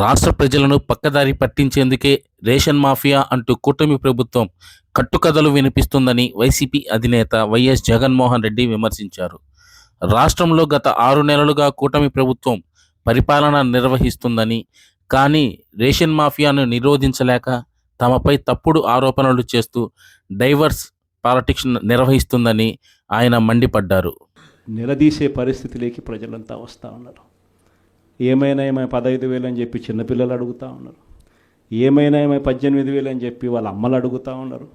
రాష్ట్ర ప్రజలను పక్కదారి పట్టించేందుకే రేషన్ మాఫియా అంటూ కూటమి ప్రభుత్వం కట్టుకథలు వినిపిస్తుందని వైసీపీ అధినేత వైఎస్ జగన్మోహన్ రెడ్డి విమర్శించారు. రాష్ట్రంలో గత ఆరు నెలలుగా కూటమి ప్రభుత్వం పరిపాలన నిర్వహిస్తుందని కానీ రేషన్ మాఫియాను నిరోధించలేక తమపై తప్పుడు ఆరోపణలు చేస్తూ డైవర్స్ పాలిటిక్స్ నిర్వహిస్తుందని ఆయన మండిపడ్డారు. నిలదీసే పరిస్థితిలోకి ప్రజలంతా వస్తూ ఉన్నారు. ఏమైనా ఏమై పదహైదు వేలు అని చెప్పి చిన్నపిల్లలు అడుగుతూ ఉన్నారు. ఏమైనా ఏమై పద్దెనిమిది వేలు అని చెప్పి వాళ్ళ అమ్మలు అడుగుతూ ఉన్నారు.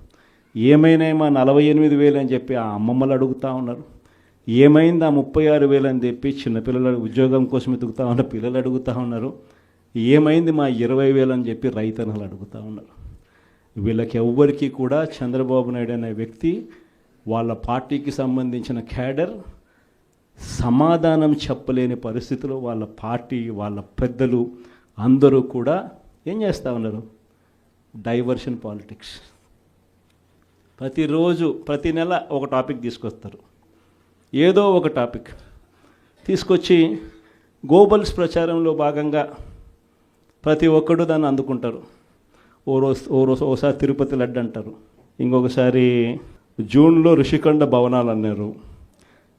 ఏమైనా ఏమో నలభై ఎనిమిది వేలు అని చెప్పి ఆ అమ్మమ్మలు అడుగుతూ ఉన్నారు. ఏమైంది ఆ ముప్పై ఆరు వేలు అని చెప్పి చిన్నపిల్లలు ఉద్యోగం కోసం ఎదుగుతూ ఉన్న పిల్లలు అడుగుతూ ఉన్నారు. ఏమైంది మా ఇరవై వేలు అని చెప్పి రైతన్నలు అడుగుతూ ఉన్నారు. వీళ్ళకి ఎవ్వరికీ కూడా చంద్రబాబు నాయుడు అనే వ్యక్తి వాళ్ళ పార్టీకి సంబంధించిన క్యాడర్ సమాధానం చెప్పలేని పరిస్థితిలో వాళ్ళ పార్టీ వాళ్ళ పెద్దలు అందరూ కూడా ఏం చేస్తూ ఉన్నారు? Diversion politics. ప్రతిరోజు ప్రతి నెల ఒక టాపిక్ తీసుకొస్తారు. ఏదో ఒక టాపిక్. తీసుకొచ్చి గోబల్స్ ప్రచారంలో భాగంగా ప్రతి ఒక్కడు దాన్ని అందుకుంటారు. ఓ రోజు ఓ రోజు ఓసారి తిరుపతి లడ్డు అంటారు. ఇంకొకసారి జూన్లో ఋషికొండ భవనాలు అన్నారు.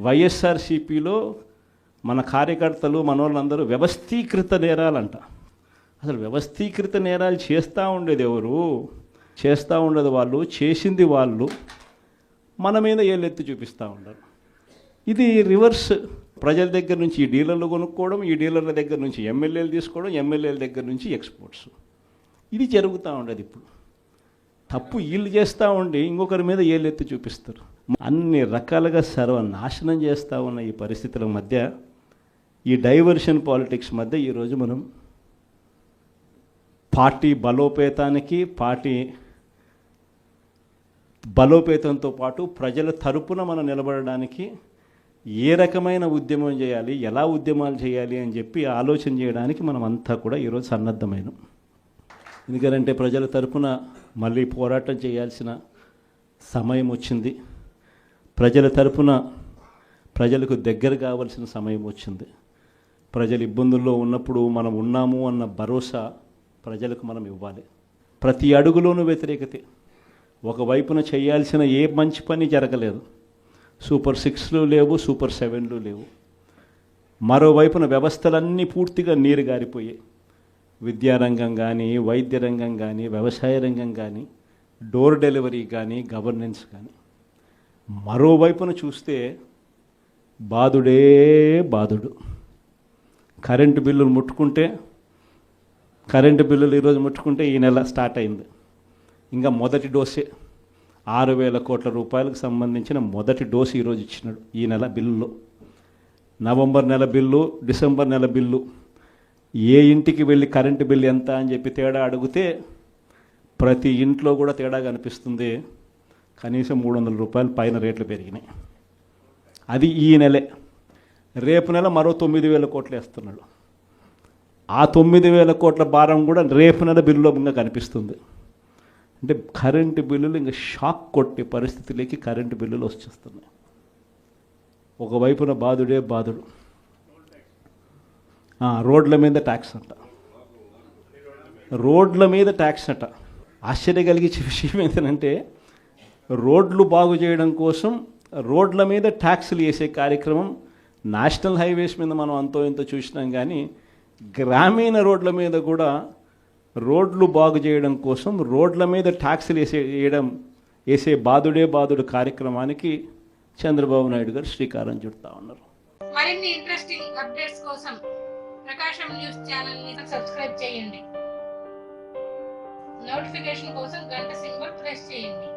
వైఎస్ఆర్సీపీలో మన కార్యకర్తలు మనోళ్ళందరూ వ్యవస్థీకృత నేరాలంట. అసలు వ్యవస్థీకృత నేరాలు చేస్తూ ఉండేది ఎవరు? చేస్తూ ఉండేది వాళ్ళు చేసింది వాళ్ళు మన మీద ఏళ్ళెత్తి చూపిస్తూ ఉండరు. ఇది రివర్స్ ప్రజల దగ్గర నుంచి ఈ డీలర్లు కొనుక్కోవడం ఈ డీలర్ల దగ్గర నుంచి ఎమ్మెల్యేలు తీసుకోవడం ఎమ్మెల్యేల దగ్గర నుంచి ఎక్స్పోర్ట్స్. ఇది జరుగుతూ ఉండదు ఇప్పుడు. తప్పు వీళ్ళు చేస్తూ ఉండి ఇంకొకరి మీద ఏళ్ళెత్తి చూపిస్తారు. అన్ని రకాలుగా సర్వనాశనం చేస్తూ ఉన్న ఈ పరిస్థితుల మధ్య ఈ డైవర్షన్ పాలిటిక్స్ మధ్య ఈరోజు మనం పార్టీ బలోపేతానికి పార్టీ బలోపేతంతో పాటు ప్రజల తరపున మనం నిలబడడానికి ఏ రకమైన ఉద్యమం చేయాలి ఎలా ఉద్యమాలు చేయాలి అని చెప్పి ఆలోచన చేయడానికి మనం అంతా కూడా ఈరోజు సన్నద్ధమైనం. ఎందుకంటే ప్రజల తరపున మళ్ళీ పోరాటం చేయాల్సిన సమయం వచ్చింది. ప్రజల తరపున ప్రజలకు దగ్గర కావాల్సిన సమయం వచ్చింది. ప్రజలు ఇబ్బందుల్లో ఉన్నప్పుడు మనం ఉన్నాము అన్న భరోసా ప్రజలకు మనం ఇవ్వాలి. ప్రతి అడుగులోనూ వ్యతిరేకతే. ఒకవైపున చేయాల్సిన ఏ మంచి పని జరగలేదు. సూపర్ సిక్స్లు లేవు సూపర్ సెవెన్లు లేవు. మరోవైపున వ్యవస్థలన్నీ పూర్తిగా నీరు గారిపోయాయి. విద్యారంగం కానీ వైద్య రంగం కానీ వ్యవసాయ రంగం కానీ డోర్ డెలివరీ కానీ గవర్నెన్స్ కానీ మరోవైపున చూస్తే బాధుడే బాధుడు. కరెంటు బిల్లులు ముట్టుకుంటే కరెంటు బిల్లులు ఈరోజు ముట్టుకుంటే ఈ నెల స్టార్ట్ అయింది. ఇంకా మొదటి డోసే ఆరు వేల కోట్ల రూపాయలకు సంబంధించిన మొదటి డోసు ఈరోజు ఇచ్చినాడు ఈ నెల బిల్లులో. నవంబర్ నెల బిల్లు డిసెంబర్ నెల బిల్లు. ఏ ఇంటికి వెళ్ళి కరెంటు బిల్లు ఎంత అని చెప్పి తేడా అడిగితే ప్రతి ఇంట్లో కూడా తేడా కనిపిస్తుంది కనీసం మూడు వందల రూపాయలు పైన రేట్లు పెరిగినాయి. అది ఈ నెలే. రేపు నెల మరో తొమ్మిది వేల కోట్లు వేస్తున్నాడు. ఆ తొమ్మిది వేల కోట్ల భారం కూడా రేపు నెల బిల్లులో ఇంకా కనిపిస్తుంది. అంటే కరెంటు బిల్లులు ఇంకా షాక్ కొట్టే పరిస్థితిలోకి కరెంటు బిల్లులు వచ్చేస్తున్నాయి. ఒకవైపున బాధుడే బాధుడు. రోడ్ల మీద ట్యాక్స్ అంట. రోడ్ల మీద ట్యాక్స్ అంట. ఆశ్చర్య కలిగించే విషయం ఏంటంటే రోడ్లు బాగు చేయడం కోసం రోడ్ల మీద ట్యాక్సులు వేసే కార్యక్రమం నేషనల్ హైవేస్ మీద మనం అంతో ఇంతో చూసినాం కానీ గ్రామీణ రోడ్ల మీద కూడా రోడ్లు బాగు చేయడం కోసం రోడ్ల మీద ట్యాక్సులు వేసే వేయడం వేసే బాధుడే బాధుడు కార్యక్రమానికి చంద్రబాబు నాయుడు గారు శ్రీకారం చుడతా ఉన్నారు. మరిన్ని ఇంట్రెస్టింగ్ అప్డేట్స్ కోసం ప్రకాశం న్యూస్ ఛానల్ని సబ్స్క్రైబ్ చేయండి. నోటిఫికేషన్ కోసం గంట సింబల్ ప్రెస్ చేయండి.